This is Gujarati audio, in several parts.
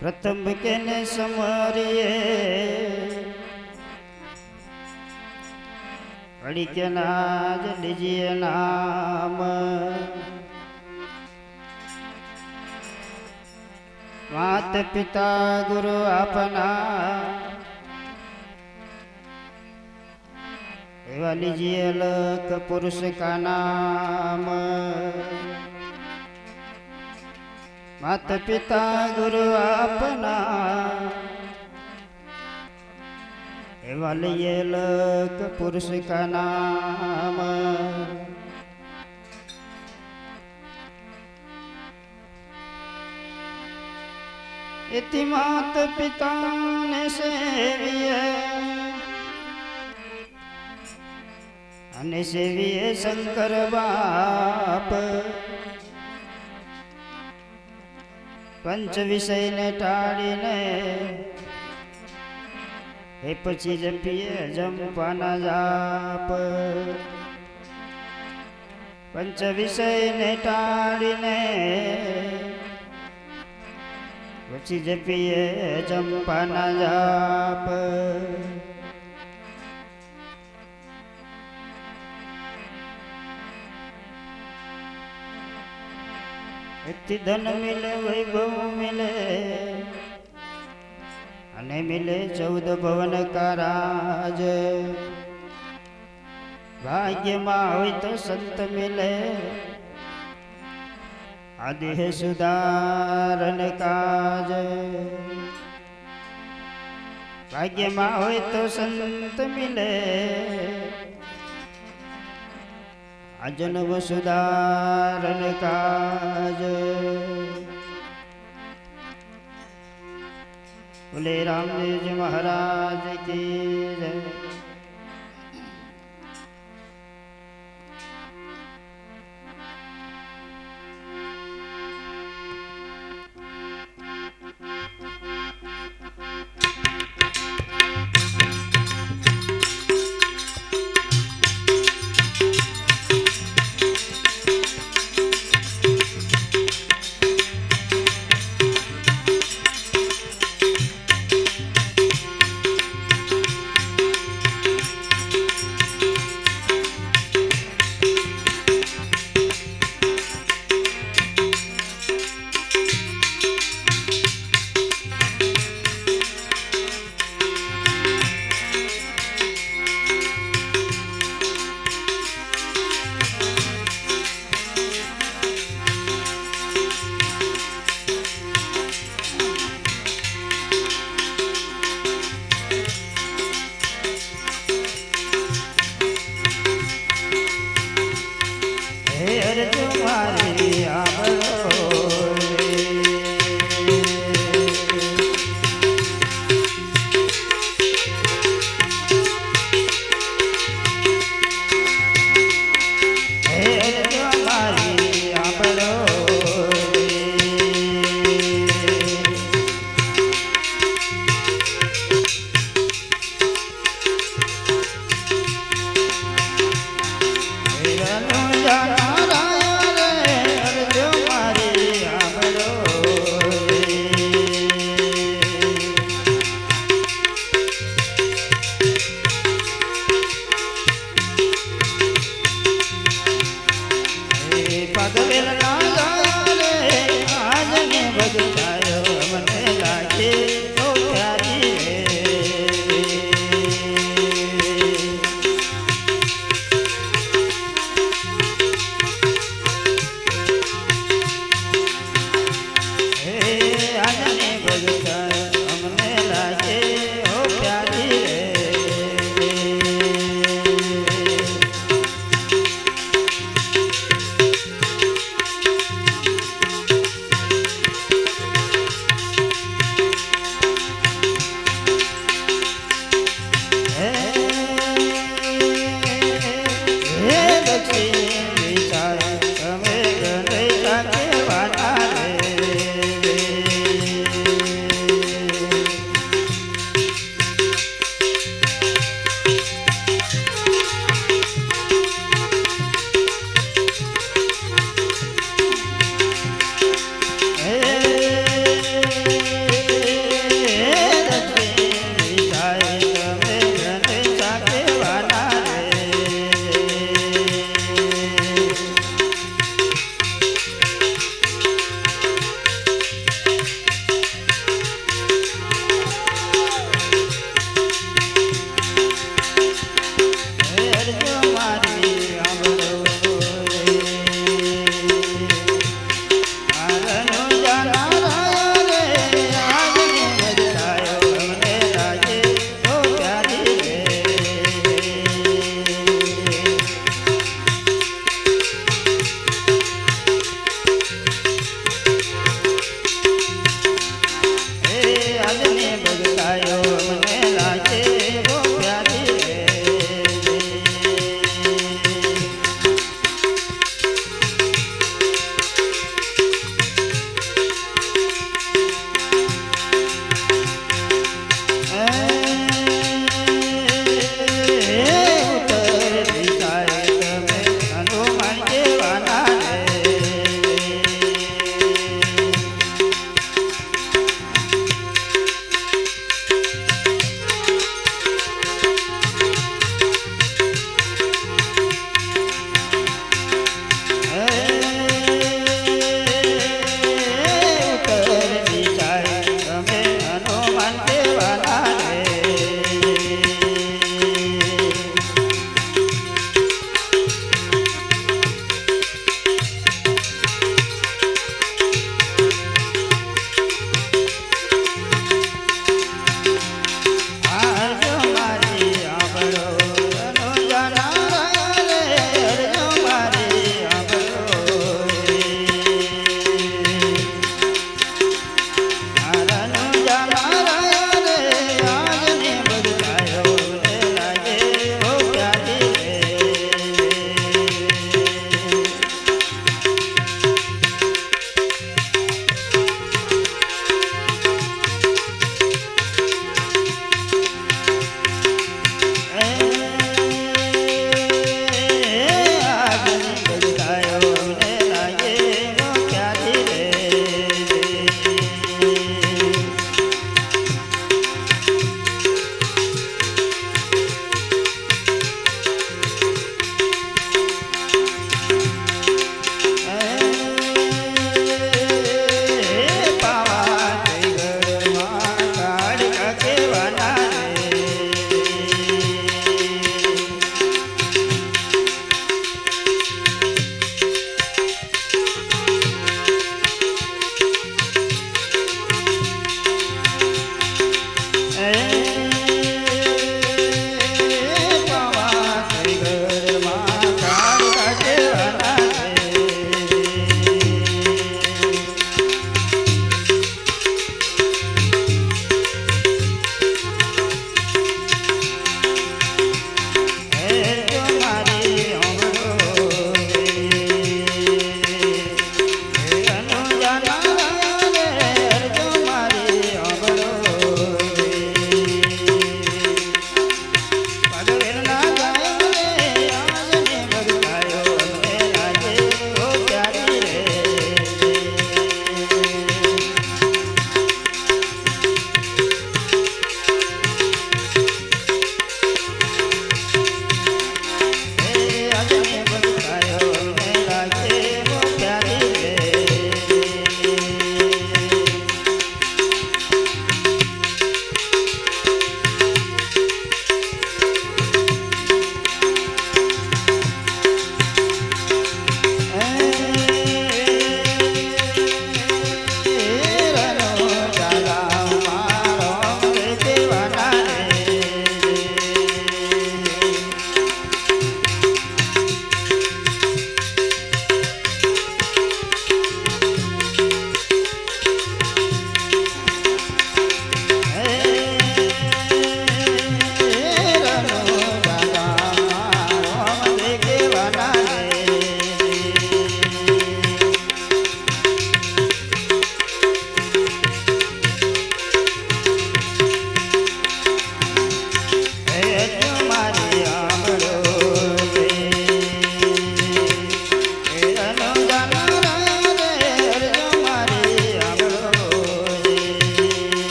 પ્રથમ કેને સમરીએ અડી કે નાજ લીજીએ નામ. માત પિતા ગુરુ આપના. એવા લીજીએ લક પુરુષ કા નામ. માત પિતા ગુરુ આપના એવા લઈએ લક પુરુષ કા નામ इति मात पिता ने सेविए અને સેવીએ શંકર બાપ પંચ વિષયને ટાળીને એ પછી જપીએ જંપાના જાપ. પંચ વિષયને ટાળીને પછી જપીએ જંપાના જાપ. ત્યાંથી ધન મિલે, વૈભવ મિલે. અને મિલે ચૌદ ભવન કારાજ. ભાગ્યમાં હોય તો સંત મિલે. આદેહ સુધારન કાજ. ભાગ્યમાં હોય તો સંત મિલે. અજનવ સુધારન કાજ બોલે રામદેવજી મહારાજ કી જય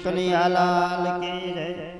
કૃષ્ણ કનૈયાલાલ કી જય